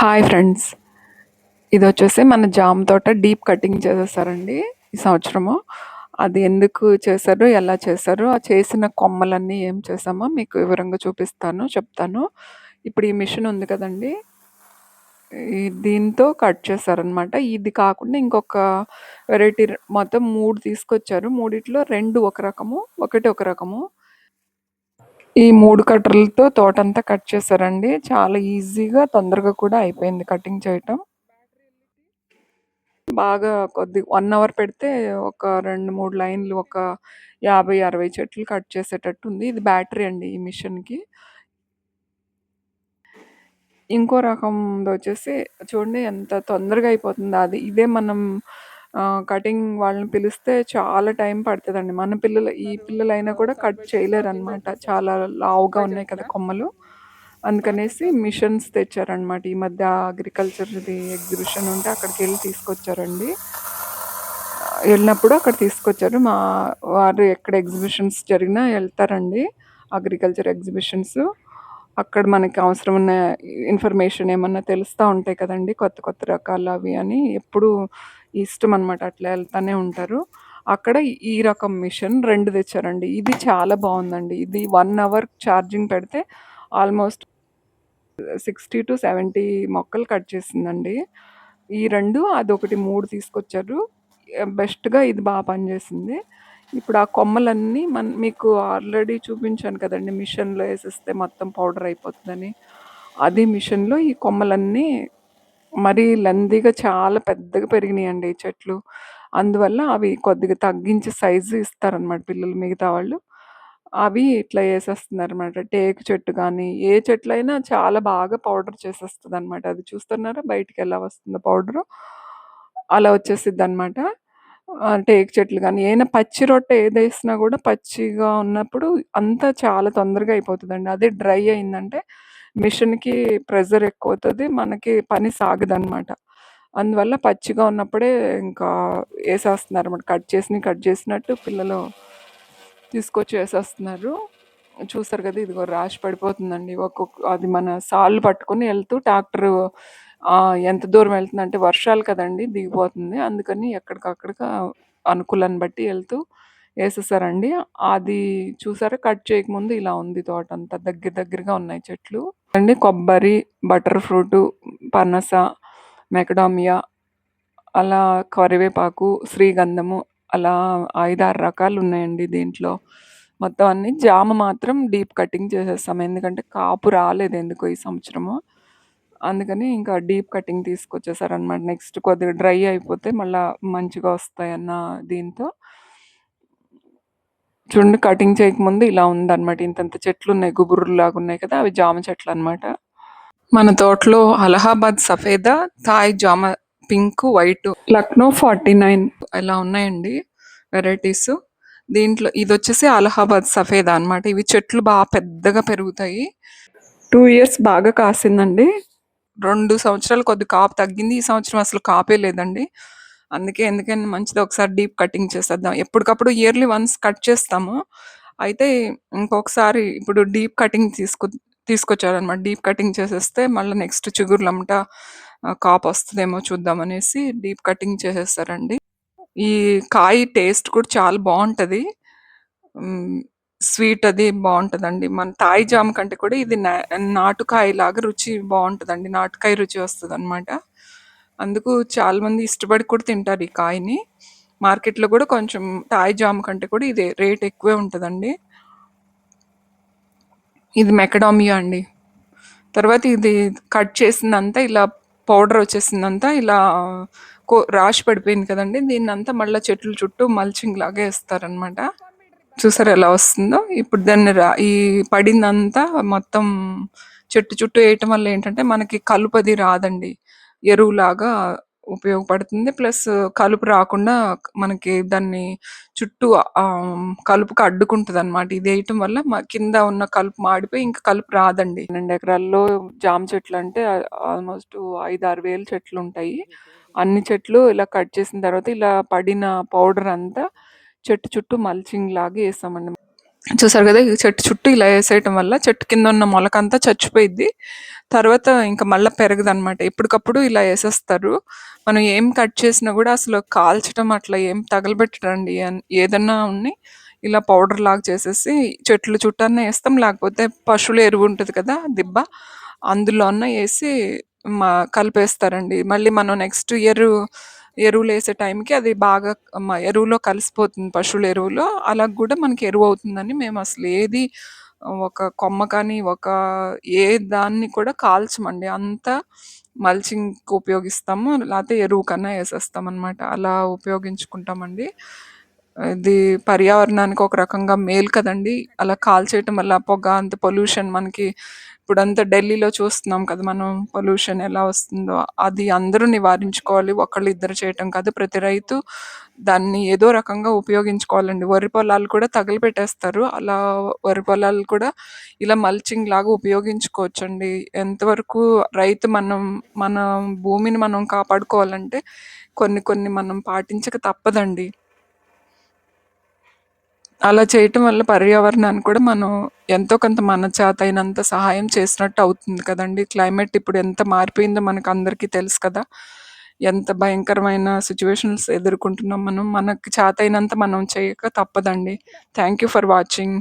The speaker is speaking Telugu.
Hi friends. ఇది వచ్చేసి మన జామ్ తోట డీప్ కటింగ్ చేసేసారండి ఈ సంవత్సరము. అది ఎందుకు చేశారు ఎలా చేశారు ఆ చేసిన కొమ్మలన్నీ ఏం చేసామో మీకు వివరంగా చూపిస్తాను చెప్తాను. ఇప్పుడు ఈ మిషన్ ఉంది కదండి. దీంతో కట్ చేశారనమాట ఇది కాకుండా ఇంకొక వెరైటీ మొత్తం మూడు తీసుకొచ్చారు. మూడిట్లో రెండు ఒక రకము ఒకటి ఒక రకము. ఈ మూడు కట్టర్లతో తోటంతా కట్ చేశారండి. చాలా ఈజీగా తొందరగా కూడా అయిపోయింది కటింగ్ చేయటం. బాగా కొద్ది వన్ అవర్ పెడితే ఒక రెండు మూడు లైన్లు ఒక యాభై అరవై చెట్లు కట్ చేసేటట్టు ఉంది. ఇది బ్యాటరీ అండి ఈ మిషన్కి. ఇంకో రకం వచ్చేసి చూడండి ఎంత తొందరగా అయిపోతుంది. అది ఇదే మనం కటింగ్ వాళ్ళని పిలిస్తే చాలా టైం పడుతుందండి. మన పిల్లలు ఈ పిల్లలైనా కూడా కట్ చేయలేరు అనమాట చాలా లావుగా ఉన్నాయి కదా కొమ్మలు. అందుకనేసి మిషన్స్ తెచ్చారనమాట ఈ మధ్య అగ్రికల్చర్ది ఎగ్జిబిషన్ ఉంటే అక్కడికి వెళ్ళి తీసుకొచ్చారండి. వెళ్ళినప్పుడు అక్కడ తీసుకొచ్చారు. మా వారు ఎక్కడ ఎగ్జిబిషన్స్ జరిగినా వెళ్తారండి. అగ్రికల్చర్ ఎగ్జిబిషన్స్ అక్కడ మనకి అవసరం ఉన్న ఇన్ఫర్మేషన్ ఏమన్నా తెలుస్తూ ఉంటాయి కదండి కొత్త కొత్త రకాలు అవి అని ఎప్పుడు ఇష్టం అనమాట అట్లా వెళ్తానే ఉంటారు. అక్కడ ఈ రకం మిషన్ రెండు తెచ్చారండి. ఇది చాలా బాగుందండి. ఇది వన్ అవర్ ఛార్జింగ్ పెడితే ఆల్మోస్ట్ సిక్స్టీ టు సెవెంటీ మొక్కలు కట్ చేసిందండి. ఈ రెండు అదొకటి మూడు తీసుకొచ్చారు. బెస్ట్గా ఇది బాగా పనిచేసింది. ఇప్పుడు ఆ కొమ్మలన్నీ మన మీకు ఆల్రెడీ చూపించాను కదండి మిషన్లో వేసేస్తే మొత్తం పౌడర్ అయిపోతుందని. అది మిషన్లో ఈ కొమ్మలన్నీ మరీ లందిగా చాలా పెద్దగా పెరిగినాయండి ఈ చెట్లు. అందువల్ల అవి కొద్దిగా తగ్గించి సైజు ఇస్తారనమాట పిల్లలు మిగతా వాళ్ళు. అవి ఇట్లా వేసేస్తున్నారనమాట టేకు చెట్టు కానీ ఏ చెట్లు అయినా చాలా బాగా పౌడర్ చేసేస్తుంది అనమాట అది చూస్తున్నారా? బయటికి ఎలా వస్తుందో పౌడరు అలా వచ్చేసిద్ది అనమాట టేకు చెట్లు కానీ ఏదైనా పచ్చి రొట్టె ఏదేసినా కూడా పచ్చిగా ఉన్నప్పుడు అంతా చాలా తొందరగా అయిపోతుందండి అదే డ్రై అయిందంటే మిషన్‌కి ప్రెషర్ ఎక్కువవుతది. మనకి పని సాగదనమాట. అందువల్ల పచ్చిగా ఉన్నప్పుడే ఇంకా ఏసేస్తున్నారన్నమాట. కట్ చేసినయి కట్ చేసినట్టు పిల్లలు తీసుకొచ్చి ఏసేస్తున్నారు. చూసారు కదా! ఇదిగో ర్యాష్ పడిపోతుందండి. ఒక్కొక్క అది మన సాళ్ళు పట్టుకొని ఎళ్తూ ట్రాక్టరు ఎంత దూరం వెళ్తుందంటే వర్షాలు కదండీ! దిగిపోతుంది. అందుకని ఎక్కడికక్కడికి అనుకూలాన్ని బట్టి వెళ్తూ ఏసేసారండి. అది చూసారా కట్ చేయకముందు ఇలా ఉంది తోటంతా. దగ్గర దగ్గరగా ఉన్నాయి చెట్లు. అండి కొబ్బరి, బటర్ ఫ్రూటు, పనస, మెకడామియా అలా కరివేపాకు, శ్రీగంధము అలా 5, 6 రకాలున్నాయండి దీంట్లో. మొత్తం అన్నీ జామ మాత్రం డీప్ కటింగ్ చేసేసాం. ఎందుకంటే కాపు రాలేదు ఎందుకో ఈ సంవత్సరము. అందుకని ఇంకా డీప్ కటింగ్ తీసుకొచ్చేసారనమాట. నెక్స్ట్ కొద్దిగా డ్రై అయిపోతే మళ్ళీ మంచిగా వస్తాయన్న దీంతో చూడండి కటింగ్ చేయకముందు ఇలా ఉందన్నమాట ఇంతంత చెట్లు ఉన్నాయి గుబురులాగా ఉన్నాయి కదా! అవి జామ చెట్లు అనమాట మన తోటలో అలహాబాద్ సఫేదా, థాయ్ జామ పింక్, వైట్, లక్నో 49 ఇలా ఉన్నాయండి వెరైటీస్. దీంట్లో ఇది వచ్చేసి అలహాబాద్ సఫేదా అనమాట. ఇవి చెట్లు బాగా పెద్దగా పెరుగుతాయి. టూ ఇయర్స్ బాగా కాసిందండి. 2 సంవత్సరాలు కొద్దిగా కాపు తగ్గింది. ఈ సంవత్సరం అసలు కాపే లేదండి. అందుకే ఎందుకని మంచిది ఒకసారి డీప్ కటింగ్ చేసేద్దాం. ఎప్పటికప్పుడు ఇయర్లీ వన్స్ కట్ చేస్తాము. అయితే ఇంకొకసారి ఇప్పుడు డీప్ కటింగ్ తీసుకు తీసుకొచ్చారనమాట. డీప్ కటింగ్ చేసేస్తే మళ్ళీ నెక్స్ట్ చిగుర్లమ్మట ఆహ్, కాపొస్తదేమో చూద్దామనేసి డీప్ కటింగ్ చేసేసారండి. ఈ కాయ టేస్ట్ కూడా చాలా బావుంటది. హ్మ్. స్వీట్ అది బావుంటదండి. మన తాయి జామ కంటే కూడా ఇది నా నాటుకాయలాగా రుచి బావుంటదండి. నాటుకాయ రుచి వస్తదనమాట. అందుకు చాలా మంది ఇష్టపడి కూడా తింటారు ఈ కాయని. మార్కెట్‌లో కూడా కొంచెం తాయి జామ కంటే కూడా ఇది రేట్ ఎక్కువే ఉంటదండి. ఇది మెకడామియా అండి. తర్వాత ఇది కట్ చేసిందంతా ఇలా పౌడర్ వచ్చేసిందంతా ఇలా కొ రాశి పడిపోయింది కదండీ! దీన్నంతా మళ్ళా చెట్ల చుట్టూ మల్చింగ్ లాగా ఏస్తారనమాట. చూసారు ఎలా వస్తుందో? ఇప్పుడు దాన్ని రా ఈ పడిందంతా మొత్తం చెట్టు చుట్టూ వేయటం వల్ల ఏంటంటే మనకి కలుపది రాదండి. ఎరువులాగా ఉపయోగపడుతుంది. ప్లస్ కలుపు రాకుండా మనకి దాన్ని చుట్టూ కలుపుకి అడ్డుకుంటుంది అనమాట ఇది వేయటం వల్ల కింద ఉన్న కలుపు మాడిపోయి ఇంకా కలుపు రాదండి. రెండు ఎకరాల్లో జామ చెట్లు అంటే ఆల్మోస్ట్ 5, 6 వేల చెట్లుంటాయి. అన్ని చెట్లు ఇలా కట్ చేసిన తర్వాత ఇలా పడిన పౌడర్ అంతా చెట్టు చుట్టూ మల్చింగ్ లాగా వేస్తామండి చూసారు కదా! ఈ చెట్టు చుట్టూ ఇలా వేసేయటం వల్ల చెట్టు కింద ఉన్న మొలకంతా చచ్చిపోయిద్ది. తర్వాత ఇంక పెరగదు పెరగదనమాట. ఎప్పటికప్పుడు ఇలా వేసేస్తారు మనం ఏం కట్ చేసినా కూడా అసలు కాల్చడం అట్లా ఏం తగలబెట్టరండి. అన్ ఏదన్నా ఉన్ని ఇలా పౌడర్ లాగా చేసేసి చెట్లు చుట్టన్నా వేస్తాం లేకపోతే పశువుల ఎరువు ఉంటుంది కదా! దిబ్బ అందులో అన్న వేసి మా కలిపేస్తారండి. మళ్ళీ మనం నెక్స్ట్ ఇయర్ ఎరువులు వేసే టైంకి అది బాగా ఎరువులో కలిసిపోతుంది పశువుల ఎరువులో. అలా కూడా మనకి ఎరువు అవుతుందని మేము అసలు ఏది ఒక కొమ్మ కానీ, ఒక ఏ దాన్ని కూడా కాల్చమండి. అంతా మల్చింగ్‌కి ఉపయోగిస్తాము. లేతే ఎరువు కన్నా ఏసేస్తామనమాట. అలా ఉపయోగించుకుంటామండి. ఇది పర్యావరణానికి ఒక రకంగా మేలు కదండి అలా కాల్చేయటం వల్ల పొగ అంత పొల్యూషన్ మనకి ఇప్పుడంతా ఢిల్లీలో చూస్తున్నాం కదా! మనం పొల్యూషన్ ఎలా వస్తుందో. అది అందరూ నివారించుకోవాలి. ఒకళ్ళు ఇద్దరు చేయటం కాదు. ప్రతి రైతు దాన్ని ఏదో రకంగా ఉపయోగించుకోవాలండి. వరి పొలాలు కూడా తగలబెట్టేస్తారు. అలా వరి పొలాలు కూడా ఇలా మల్చింగ్ లాగా ఉపయోగించుకోవచ్చండి. ఎంతవరకు రైతు మనం మన భూమిని మనం కాపాడుకోవాలంటే కొన్ని కొన్ని మనం పాటించక తప్పదండి. అలా చేయటం వల్ల పర్యావరణాన్ని కూడా మనం ఎంతో కొంత మన చేతైనంత సహాయం చేసినట్టు అవుతుంది కదండి క్లైమేట్ ఇప్పుడు ఎంత మారిపోయిందో మనకు అందరికీ తెలుసు కదా! ఎంత భయంకరమైన సిచ్యువేషన్స్ ఎదుర్కొంటున్నాం మనం. మనకి చేతైనంత మనం చేయక తప్పదండి. Thank you for watching.